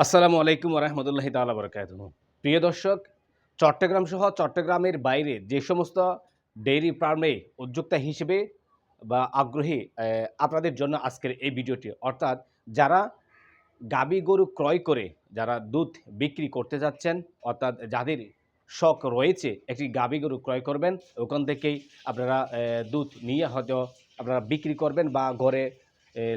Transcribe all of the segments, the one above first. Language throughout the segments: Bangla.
আসসালামু আলাইকুম রহমতুল্লাহি তালা বরকাত প্রিয় দর্শক, চট্টগ্রাম সহ চট্টগ্রামের বাইরে যে সমস্ত ডেইরি ফার্মে উদ্যোক্তা হিসেবে বা আগ্রহী আপনাদের জন্য আজকের এই ভিডিওটি, অর্থাৎ যারা গাবি গরু ক্রয় করে, যারা দুধ বিক্রি করতে যাচ্ছেন, অর্থাৎ যাদের শখ রয়েছে একটি গাবি গরু ক্রয় করবেন, ওখান থেকেই আপনারা দুধ নিয়ে হয়তো আপনারা বিক্রি করবেন বা ঘরে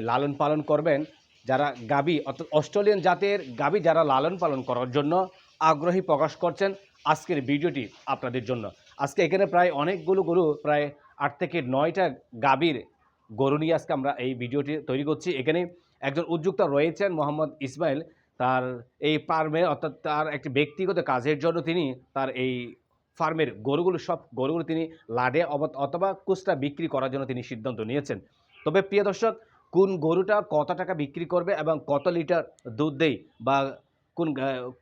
লালন পালন করবেন। যারা গাবি, অর্থাৎ অস্ট্রেলিয়ান জাতের গাবি যারা লালন পালন করার জন্য আগ্রহী প্রকাশ করছেন আজকের ভিডিওটি আপনাদের জন্য। আজকে এখানে প্রায় অনেকগুলো গরু, প্রায় আট থেকে নয়টা গাবির গরু নিয়ে আজকে আমরা এই ভিডিওটি তৈরি করছি। এখানে একজন উদ্যোক্তা রয়েছেন মোহাম্মদ ইসমাইল। তার এই ফার্মে, অর্থাৎ তার একটি ব্যক্তিগত কাজের জন্য তিনি তার এই ফার্মের গরুগুলো, সব গরুগুলো তিনি লাডে অথবা কুচটা বিক্রি করার জন্য তিনি সিদ্ধান্ত নিয়েছেন। তবে প্রিয় দর্শক কোন গরুটা কত টাকা বিক্রি করবে এবং কত লিটার দুধ দেয় বা কোন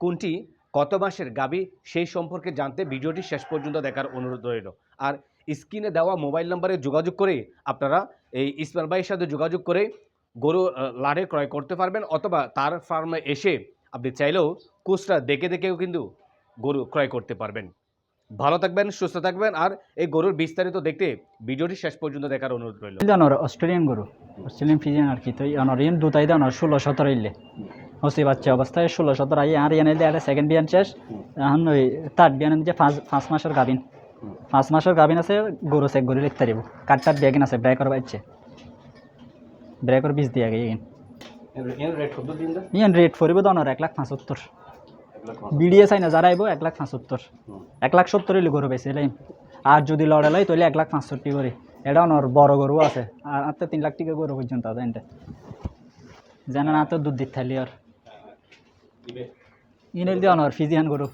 কোনটি কত মাসের গাবি, সেই সম্পর্কে জানতে ভিডিওটি শেষ পর্যন্ত দেখার অনুরোধ রইল। আর স্ক্রিনে দেওয়া মোবাইল নম্বরে যোগাযোগ করে আপনারা এই ইসমাইল ভাইয়ের সাথে যোগাযোগ করে গরু লাড়ে ক্রয় করতে পারবেন অথবা তার ফার্মে এসে আপনি চাইলেও কোচটা দেখে দেখেও কিন্তু গরু ক্রয় করতে পারবেন। ভালো থাকবেন সুস্থ থাকবেন আর এই গরুর বিস্তারিত দেখতে ভিডিওটি শেষ পর্যন্ত দেখার অনুরোধ রইল। জানোর অস্ট্রেলিয়ান গরু অস্ট্রেলিয়ান ফিজিয়ান আর কি তো অনর ইন দুটাই দানোর ষোলো সতেরো ইলে হসি বাচ্চা অবস্থায় ষোলো সতেরো আই আর ইয়ান এলে সেকেন্ড বিয়ান শেষ এখন ওই থার্ড বিয়ান যে পাঁচ পাঁচ মাসের গাভিন। পাঁচ মাসের গাভিন আছে গরু চেক গরু লিখতে দিব কাঠ টাট বেগিন আছে ব্রেকর বাচ্চে ব্রেকর বিষ দিয়ে গে ইন ইয়ান রেট ফুরিব দনর এক লাখ পঁচাত্তর। বিডিএ চাই না যারা আইব এক লাখ পঁচাত্তর এক লাখ সত্তর গরু পাইছে এলাই আর যদি লড়ে লাই তাহলে এক লাখ পাঁচষট্টি করে। এটা অনর বড় গরু আছে। আর তো তিন লাখ টাকা গরু পর্যন্ত আছে এনতে। জানা না তো দুধ দিতে থাকলি আর। ইনেল দিয়ে অনর ফিজিয়ান গরু।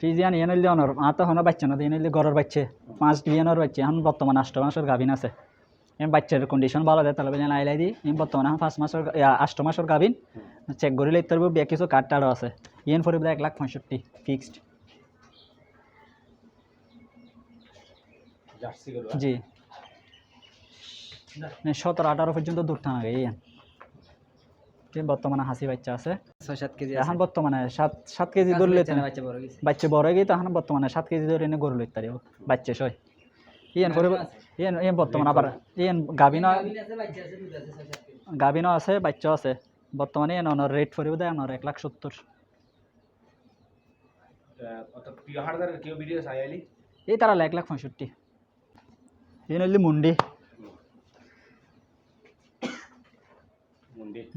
ফিজিয়ান ইনেল দিয়ে অনর। আর তো হনো বাচ্চা না ইনেল দিয়ে গরুর বাচ্চে। পাঁচ বিয়ানোর বাচ্চা। এখন বর্তমানে আষ্ট মাসের গাভিন আছে। এম বাচ্চার কন্ডিশন ভালো দেয় তাহলে যেন আইলাই দিই এম বর্তমানে এখন পাঁচ মাসের আষ্ট মাসের গাভিন। চেক করিলে ইত্যাদি বিয়া কিছু কাঠ টাড়ও আছে। ইয়েন ফরিব এক লাখ পঁয়ষট্টি ফিক্সড জি। সতেরো আঠারো পর্যন্ত দূর টানা গে ইয়ান বর্তমানে হাসি বাচ্চা আছে। ছয় সাত কেজি এখন বর্তমানে সাত সাত কেজি ধরলে বাচ্চা বড় বাচ্চা গিয়ে তখন বর্তমানে সাত কেজি ধরে এনে গরু লইতে পারিব বাচ্চা সই ইয়ান ফরিব ইয়ান ইয়ান বর্তমানে আবার ইয়ান গাভিন গাভিনও আছে বাচ্চাও আছে। বর্তমানে অনর রেট ফরিব দেয় অনর এক লাখ সত্তর। এই তারা এক লাখ পঁয়ষট্টি। ইয়ান হইলে মুন্ডি।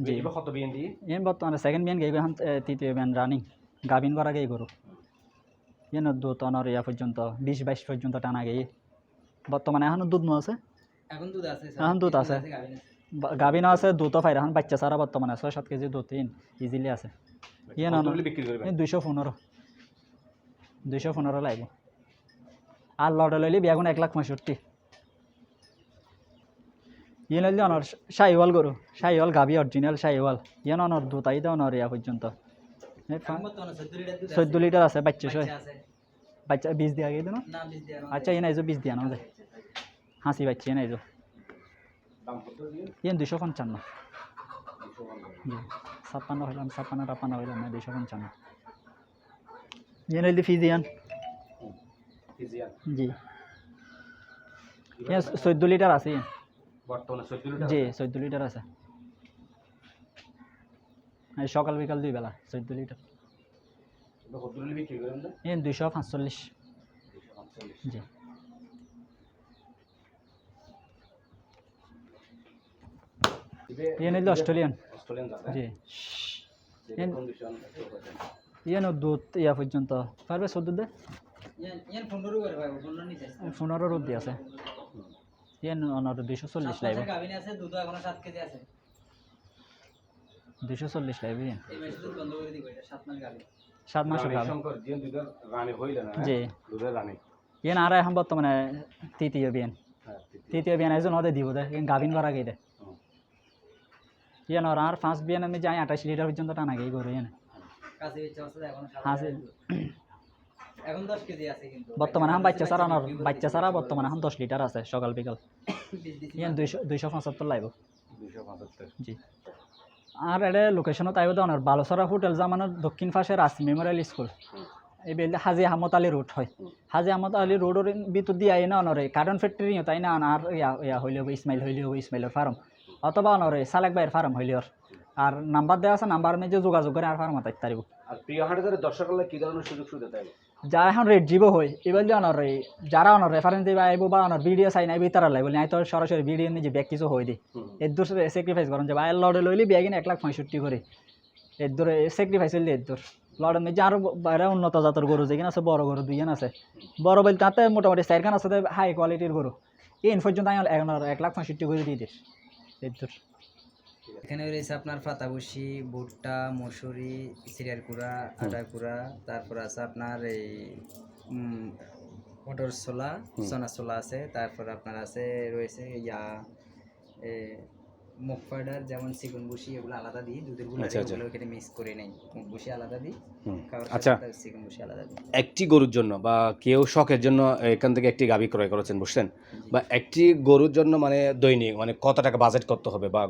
জি। কত দিয়ে বর্তমানে সেকেন্ড বিয়ান গেই এখন তৃতীয় বিয়ান রানিং গাভিন করা গেই গরু। ইয়ান দুধ অনর ইয়া পর্যন্ত বিশ বাইশ পর্যন্ত টানা গেই। বর্তমানে এখনও দুধ নো আছে? এখন দুধ আছে এখন দুধ আছে। গাভিন আছে। বা- গাভিনও আছে দুধও পাই এখন বাচ্চা সারা বর্তমানে ছয় সাত কেজি দুধ তিন ইজিলি আছে। বিক্রি করবেন দুইশো পনেরো দুইশো পনেরো লাগবে। আর লড়ে লইলে বেগুন এক লাখ পঁয়ষট্টি। ইয়ে নইলে অনর শাহিওয়াল গরু শাহিওয়াল গাবি অরিজিনাল শাহিওয়াল ইয়ে অনর দুটাই দেওয়া অনর ইয়া পর্যন্ত এই এখন ফা- বর্তমানে 14 লিটার চোদ্দ আছে। লিটার আছে বাচ্চা সই বাচ্চা আছে। বাচ্চা বীজ দিয়া গিয়ে না? না, আচ্ছা ইয়ে নাইজো বীজ দিয়া না যায় হাসি বাচ্চা ইয়ে নাইজো। ইয়ে দুইশো পঞ্চান্ন। জি ছাপ্পান্ন হইলাম ছাপ্পান্ন টাপ্পান্ন হইলাম না দুইশো পঞ্চান্ন। ইয়ে নইলে ফিজিয়ান। জি। ইয়ে চোদ্দ লিটার আছে। ইয়ে। জি চোদ্দ লিটার আছে। এই সকাল বিকাল দুই বেলা চোদ্দ লিটার। করবেন দুইশো পাঁচচল্লিশ জি। ইয়ে নিলে অস্ট্রেলিয়ান জি। হ্যাঁ? ইয়ে নো দুধ ইয়া পর্যন্ত পারবে চোদ্দ দে ইয়ান- ইয়ান 15 করে ভাই, 15 নিচে আছে। পনেরো রোদ দিয়ে আছে ইয়ে অনার দুইশো চল্লিশ লাগবে। দুইশো চল্লিশ লাগবে এই মাসে দুধ বন্ধ করে দিব এটা, সাত মাস হইলে জি দুধের ইয়ে আর এখন বর্তমানে তৃতীয় বিয়ান হ্যাঁ তৃতীয় বিয়ান একজন ওদের দিব দে ইয়ে গাভিন করা গিয়ে দে হুম। ইয়ে নর আর ফার্স্ট বিয়ান আমি যাই আঠাশ লিটার পর্যন্ত টানা গিয়ে গরু ইয়ে আছে কিন্তু। বর্তমানে এখন বাচ্চা ছাড়া নর বাচ্চা ছাড়া বর্তমানে এখন দশ লিটার আছে সকাল বিকাল। বীজ দিছি ইয়ে দুইশো দুইশো পঁচাত্তর লাগবে জি। আর এটা লোকেশনও তাই বোধ অনার বালসরা হোটেল জামানোর দক্ষিণ পাশে রাসি মেমোরিয়াল স্কুল এই বেলতে হাজি আহমদ আলী রোড হয়। হাজি আহমদ আলী রোডের ভিতর দিয়ে আই না অনরে কার্টন ফ্যাক্টরি তাই না আর ইয়া ইয়া হইলে হবে ইসমাইল হইলে হবে ইসমাইলের ফার্ম অথবা অনরে সালেক ভাইয়ের ফার্ম হইলে ওর আর নাম্বার দেওয়া আছে নাম্বার মেজে যোগাযোগ করে আর ফার্ম তাই তারিব আর প্রিয় হাটের দর্শকরা কি ধরনের সুযোগ সুবিধা দেয় যা এখন রেট জীব হয় এবার যে অনর যারা অনর রেফারেন্স দিবে আইব বা অনর ভিডিও চাই নাই তারা লাগবে নাই তো সরাসরি ভিডিও নিজে ব্যাগ কিছু হয়ে দিই এর দূর স্যাক্রিফাইস করেন যে বাইরের লড়ে লইলি বিয়াগিন এক লাখ পঁয়ষট্টি করে এর দূরে স্যাক্রিফাইস হইলে এর দূর লড়ে মেজে আরও বাইরে উন্নত জাতের গরু যেখানে আছে বড় গরু দুইজন আছে। বড় বলতে তাতে মোটামুটি চারখান আছে হাই কোয়ালিটির গরু এই পর্যন্ত আমি এখন এক লাখ পঁয়ষট্টি করে দিয়ে দিস দূর এখানে রয়েছে আপনার পাতাবসি ভুট্টা মসুরি সিরিয়ার কুড়া আটা কুড়া তারপর আছে আপনার এই মটর ছোলা সোনা ছোলা আছে তারপর আপনার আছে রয়েছে ইয়া মুখ পাউডার যেমন চিকন বুসি এগুলো আলাদা দিই দুধেরগুলো আচ্ছা, আচ্ছা। এখানে মিক্স করে নেই। মুখ বুসি আলাদা দিই আচ্ছা। চিকন বুসি আলাদা দিই। একটি গরুর জন্য বা কেউ শখের জন্য এখান থেকে একটি গাভী ক্রয় করেছেন বুঝছেন বা একটি গরুর জন্য মানে দৈনিক মানে কত টাকা বাজেট করতে হবে বা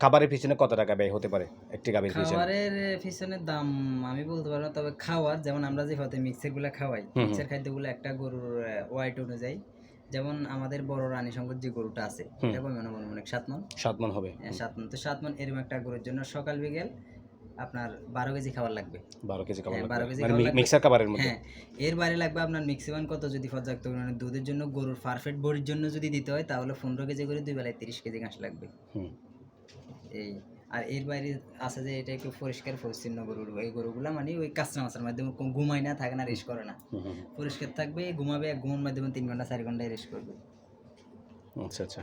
খাবারের পিছনে কত টাকা ব্যয় হতে পারে একটি গাভীর পিছনে? খাবারের পিছনের দাম আমি বলতে পারব তবে খাওয়ার যেমন আমরা যে হতে মিক্সারগুলা খাওয়াই। মিক্সার খাদ্যগুলো একটা গরুর ওয়াইট অনুযায়ী যেমন আমাদের বড় রানী শঙ্কর যে গরুটা আছে। এটা কমে অনেক সাত মন সাত মন হবে হ্যাঁ, সাত মন তো সাত মন এরকম একটা গরুর জন্য সকাল বিকেল আপনার বারো কেজি খাবার লাগবে বারো কেজি খাবার হ্যাঁ, লাগবে। 12 কেজি মানে। মিক্সার খাবারের মধ্যে হ্যাঁ এর বাইরে লাগবে আপনার ম্যাক্সিমাম কত যদি পর্যাপ্ত পরিমাণে দুধের জন্য গরুর পারফেক্ট বডির জন্য যদি দিতে হয় তাহলে পনেরো কেজি করে দুই বেলায় তিরিশ কেজি ঘাস লাগবে হুম। এই আর এর বাইরে আছে যে এটা একটু পরিষ্কার পরিচ্ছন্ন গরু এই গরুগুলা মানে ওই কাঁচরা মাছের মাধ্যমে ঘুমায় না থাকে না রেস্ট করে না। পরিষ্কার থাকবে ঘুমাবে এক ঘুমের মাধ্যমে তিন ঘণ্টা চার ঘন্টায় রেস্ট করবে। আচ্ছা আচ্ছা।